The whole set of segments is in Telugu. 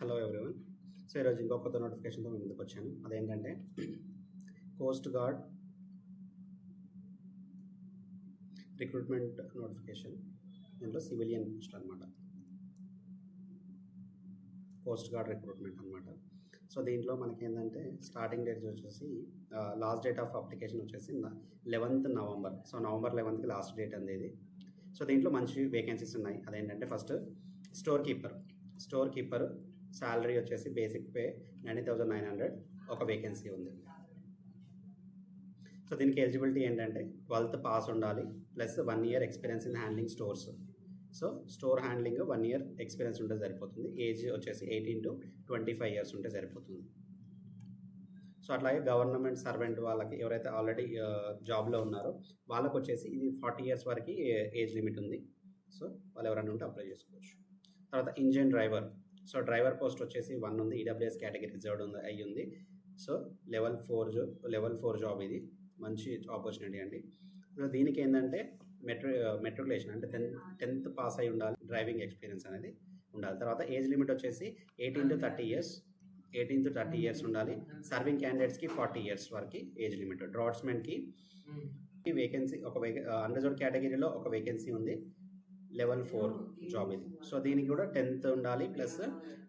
హలో ఎవ్రీవన్ సో ఈరోజు ఇంకో కొత్త నోటిఫికేషన్తో మేము ముందుకు వచ్చాను. అదేంటంటే కోస్ట్ గార్డ్ రిక్రూట్మెంట్ నోటిఫికేషన్ దీంట్లో సివిలియన్ పోస్ట్ అనమాట కోస్ట్ గార్డ్ రిక్రూట్మెంట్ అనమాట సో దీంట్లో మనకి ఏంటంటే స్టార్టింగ్ డేట్ వచ్చేసి లాస్ట్ డేట్ ఆఫ్ అప్లికేషన్ వచ్చేసి లెవెన్త్ నవంబర్ సో నవంబర్ లెవెన్త్కి లాస్ట్ డేట్ అనేది సో దీంట్లో మంచి వేకెన్సీస్ ఉన్నాయి. అదేంటంటే first store keeper store keeper salary వచ్చేసి basic pay nine thousand nine hundred ఒక వేకెన్సీ ఉంది. సో దీనికి ఎలిజిబిలిటీ ఏంటంటే ట్వెల్త్ పాస్ ఉండాలి plus one year experience in handling stores. So store handling one year experience ఉంటే సరిపోతుంది ఏజ్ వచ్చేసి eighteen to twenty five years ఉంటే సరిపోతుంది. సో అట్లాగే గవర్నమెంట్ సర్వెంట్ వాళ్ళకి ఎవరైతే ఆల్రెడీ జాబ్లో ఉన్నారో వాళ్ళకి వచ్చేసి ఇది ఫార్టీ ఇయర్స్ వరకు ఏజ్ లిమిట్ ఉంది. సో వాళ్ళు ఎవరైనా ఉంటే అప్లై చేసుకోవచ్చు. తర్వాత engine driver so driver post వచ్చేసి వన్ ఉంది ఈడబ్ల్యూఎస్ కేటగిరీ రిజర్వ్డ్ ఉంది అయ్యి ఉంది. సో లెవెల్ ఫోర్ జో లెవెల్ ఫోర్ జాబ్ ఇది. మంచి ఆపర్చునిటీ అండి. సో దీనికి ఏంటంటే మెట్రో మెట్రికులేషన్ అంటే టెన్త్ టెన్త్ పాస్ అయి ఉండాలి డ్రైవింగ్ ఎక్స్పీరియన్స్ అనేది ఉండాలి. తర్వాత ఏజ్ లిమిట్ వచ్చేసి eighteen to thirty years eighteen to thirty years ఉండాలి. సర్వింగ్ క్యాండిడేట్స్కి ఫార్టీ ఇయర్స్ వరకు ఏజ్ లిమిట్. డ్రాట్స్మెన్కి వేకెన్సీ ఒక వేకె అన్రిజర్వ్ కేటగిరీలో ఒక వేకెన్సీ ఉంది. లెవెల్ ఫోర్ జాబ్ ఇది. సో దీనికి కూడా టెన్త్ ఉండాలి ప్లస్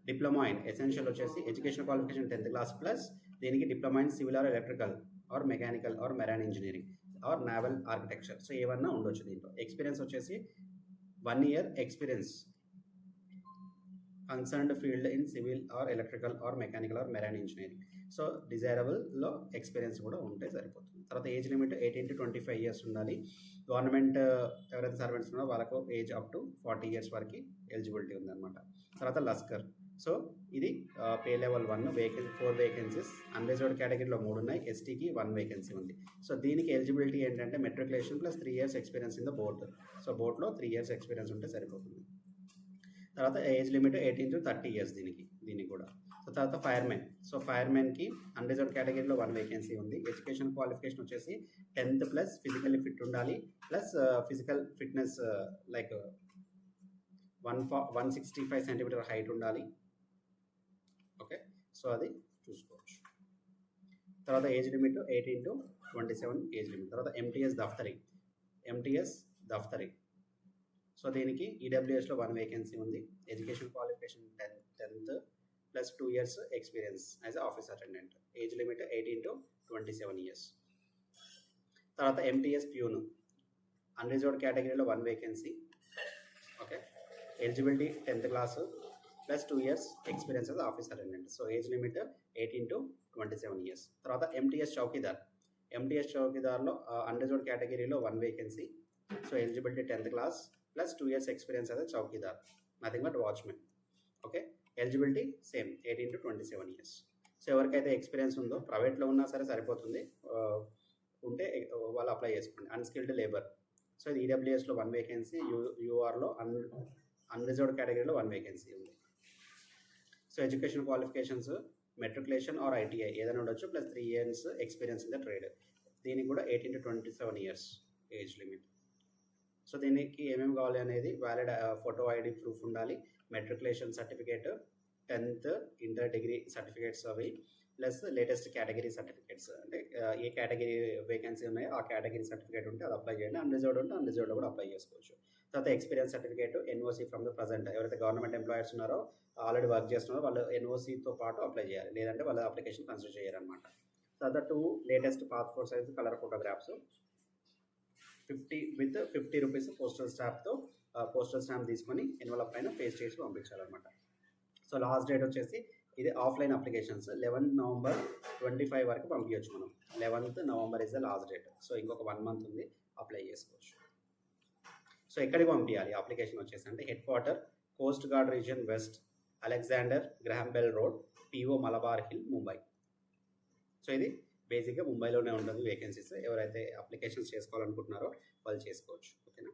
డిప్లొమా ఇన్ ఎసెన్షియల్ వచ్చేసి education qualification tenth class plus దీనికి diploma in civil or electrical or mechanical or marine engineering or naval architecture. So ఏమన్నా ఉండొచ్చు దీంట్లో. ఎక్స్పీరియన్స్ వచ్చేసి one year experience concerned field in civil or electrical or mechanical or marine engineering. So డిజైరబుల్లో experience కూడా ఉంటే సరిపోతుంది. తర్వాత age limit eighteen to twenty five years ఉండాలి. గవర్నమెంట్ ఎవరైతే సర్వెంట్స్ ఉన్నారో వాళ్ళకు age up to forty years వరకు ఎలిజిబిలిటీ ఉందన్నమాట. తర్వాత లస్కర్. సో ఇది pay level one vacancy four vacancies. Unreserved కేటగిరీలో మూడు ఉన్నాయి. ఎస్టీకి వన్ వేకెన్సీ ఉంది. సో దీనికి ఎలిజిబిలిటీ ఏంటంటే matriculation plus three years experience in the board. So బోర్డులో త్రీ ఇయర్స్ ఎక్స్పీరియన్స్ ఉంటే సరిపోతుంది. తర్వాత age limit eighteen to thirty years దీనికి దీనికి కూడా. సో తర్వాత ఫైర్మెన్. సో ఫైర్మెన్కి అన్రిజర్వ్ కేటగిరీలో వన్ వేకెన్సీ ఉంది. ఎడ్యుకేషన్ క్వాలిఫికేషన్ వచ్చేసి టెన్త్ ప్లస్ ఫిజికల్లీ ఫిట్ ఉండాలి. Plus physical fitness like one ఫా one sixty five centimetre height ఉండాలి. ఓకే? సో అది చూసుకోవచ్చు. తర్వాత age limit eighteen to twenty seven age limit. తర్వాత ఎంటీఎస్ దఫ్తరీ. ఎంటీఎస్ దఫ్తరీ. సో దీనికి ఈడబ్ల్యూఎస్లో వన్ వేకెన్సీ ఉంది. Education qualification ten tenth plus two years experience as office attendant age limit eighteen to twenty seven years తర్వాత ఎంటీఎస్ ప్యూన్ అన్రిజర్వ్డ్ కేటగిరీలో one vacancy okay eligibility tenth class plus two years experience as office attendant so age limit eighteen to twenty seven years తర్వాత ఎంటీఎస్ చౌకీదార్ ఎంటీఎస్ చౌకీదార్లో అన్రిజర్వ్డ్ కేటగిరీలో one vacancy so eligibility tenth class plus two years experience అదే chowkidar nothing but watchman okay eligibility same eighteen to twenty seven years so ఎవరికైతే ఎక్స్పీరియన్స్ ఉందో ప్రైవేట్లో ఉన్నా సరే సరిపోతుంది. ఉంటే వాళ్ళు అప్లై చేసుకోండి. అన్స్కిల్డ్ లేబర్ సో ఇది ఈడబ్ల్యూఎస్లో వన్ వేకెన్సీ యూ యూఆర్లో అన్ అన్రిజర్వ్డ్ కేటగిరీలో వన్ వేకెన్సీ ఉంది. So education qualifications matriculation or ITI ఏదైనా ఉండొచ్చు plus three years experience in the trade దీనికి కూడా eighteen to twenty seven years age limit so దీనికి ఏమేమి కావాలి అనేది వ్యాలిడ్ ఫోటో ఐడి ప్రూఫ్ ఉండాలి. Matriculation certificate tenth inter degree certificates అవి ప్లస్ లేటెస్ట్ కేటగిరీ సర్టిఫికేట్స్ అంటే uh, ఏ కేటగిరీ వేకెన్సీ ఉన్నాయో ఆ కేటగిరీ సర్టిఫికేట్ ఉంటే అది అప్లై చేయండి. అన్రిజర్వ్డ్ ఉంటే అన్రిజర్వ్డ్ కూడా అప్లై చేసుకోవచ్చు. తర్వాత experience certificate NOC from the present ఎవరైతే గవర్నమెంట్ ఎంప్లాయర్స్ ఉన్నారో ఆల్రెడీ వర్క్ చేస్తున్నారో వాళ్ళు ఎన్ఓసీతో పాటు అప్లై చేయాలి. లేదంటే వాళ్ళ అప్లికేషన్ కన్సిడర్ చేయాలన్నమాట తర్వాత two latest passport size colour photographs fifty with fifty rupees postal స్టాంప్తో postal stamp తీసుకొని ఎన్వలప్ పైన పేస్ట్ చేసి పంపించాలన్నమాట. సో లాస్ట్ డేట్ వచ్చేసి ఇది offline applications. Eleven November twenty five వరకు పంపించవచ్చు మనం. Eleventh November is the last date. So ఇంకొక వన్ మంత్ ఉంది అప్లై చేసుకోవచ్చు. సో ఎక్కడికి పంపించాలి అప్లికేషన్ వచ్చేసి అంటే headquarter coast guard region west Alexander Graham Bell road PO Malabar hill Mumbai. So ఇది బేసిక్గా ముంబైలోనే ఉండదు వేకెన్సీస్ ఎవరైతే అప్లికేషన్స్ చేసుకోవాలనుకుంటున్నారో వాళ్ళు చేసుకోవచ్చు. ఓకేనా?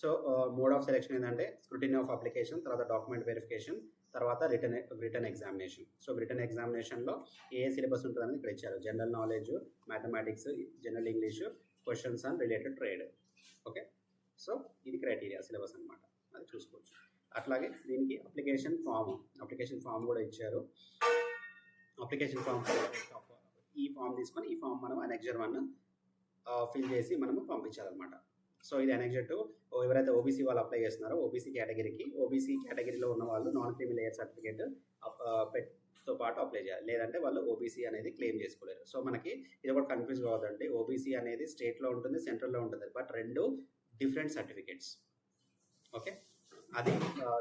సో మోడ్ ఆఫ్ సెలెక్షన్ ఏంటంటే స్క్రూటినీ ఆఫ్ అప్లికేషన్ తర్వాత డాక్యుమెంట్ వెరిఫికేషన్ తర్వాత written written examination so written ఎగ్జామినేషన్లో ఏ సిలబస్ ఉంటుందని ఇక్కడ ఇచ్చారు. General knowledge mathematics general English questions and related trade okay so ఇది క్రైటీరియా సిలబస్ అనమాట అది చూసుకోవచ్చు. అట్లాగే దీనికి అప్లికేషన్ ఫామ్ అప్లికేషన్ ఫామ్ కూడా ఇచ్చారు. అప్లికేషన్ ఫామ్ ఈ ఫామ్ తీసుకొని ఈ ఫామ్ మనం అనెక్జర్ వన్ ఫిల్ చేసి మనము పంపించాలన్నమాట. సో ఇది అనెక్జర్ టు ఎవరైతే ఓబీసీ వాళ్ళు అప్లై చేస్తున్నారో ఓబీసీ కేటగిరీకి ఓబీసీ కేటగిరీలో ఉన్న వాళ్ళు నాన్ క్రిమి లేయర్ సర్టిఫికేట్తో పాటు అప్లై చేయాలి. లేదంటే వాళ్ళు ఓబీసీ అనేది క్లెయిమ్ చేసుకోలేరు. సో మనకి ఇది కూడా కన్ఫ్యూజ్ కావద్దండి. ఓబీసీ అనేది స్టేట్లో ఉంటుంది సెంట్రల్లో ఉంటుంది. బట్ రెండు డిఫరెంట్ సర్టిఫికేట్స్ ఓకే అది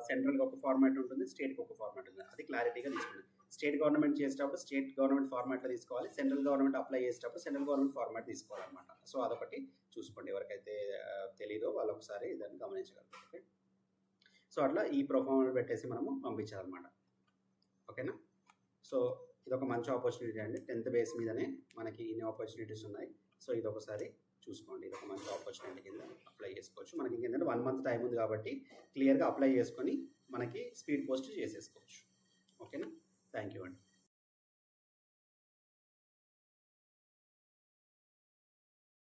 సెంట్రల్కి ఒక ఫార్మాట్ ఉంటుంది స్టేట్కి ఒక ఫార్మాట్ ఉంటుంది. అది క్లారిటీగా తీసుకోండి స్టేట్ గవర్నమెంట్ చేసేటప్పుడు స్టేట్ గవర్నమెంట్ ఫార్మాట్లో తీసుకోవాలి సెంట్రల్ గవర్నమెంట్ అప్లై చేసేటప్పుడు సెంట్రల్ గవర్నమెంట్ ఫార్మాట్ తీసుకోవాలన్నమాట. సో అదొకటి చూసుకోండి ఎవరికైతే తెలియదో తెలీదో వాళ్ళు ఒకసారి దాన్ని గమనించగలరు. ఓకే? సో అట్లా ఈ ప్రొఫార్మర్ పెట్టేసి మనము పంపించాలన్నమాట. ఓకేనా? సో ఇది ఒక మంచి ఆపర్చునిటీ అండి. టెన్త్ బేస్ మీదనే మనకి ఇన్ని ఆపర్చునిటీస్ ఉన్నాయి. సో ఇది ఒకసారి చూసుకోండి. ఇది ఒక మంచి ఆపర్చునిటీ కింద అప్లై చేసుకోవచ్చు. మనకి ఇంకేంటంటే వన్ మంత్ టైం ఉంది కాబట్టి క్లియర్గా అప్లై చేసుకొని మనకి స్పీడ్ పోస్ట్ చేసేసుకోవచ్చు. ఓకేనా? థ్యాంక్ యూ అండి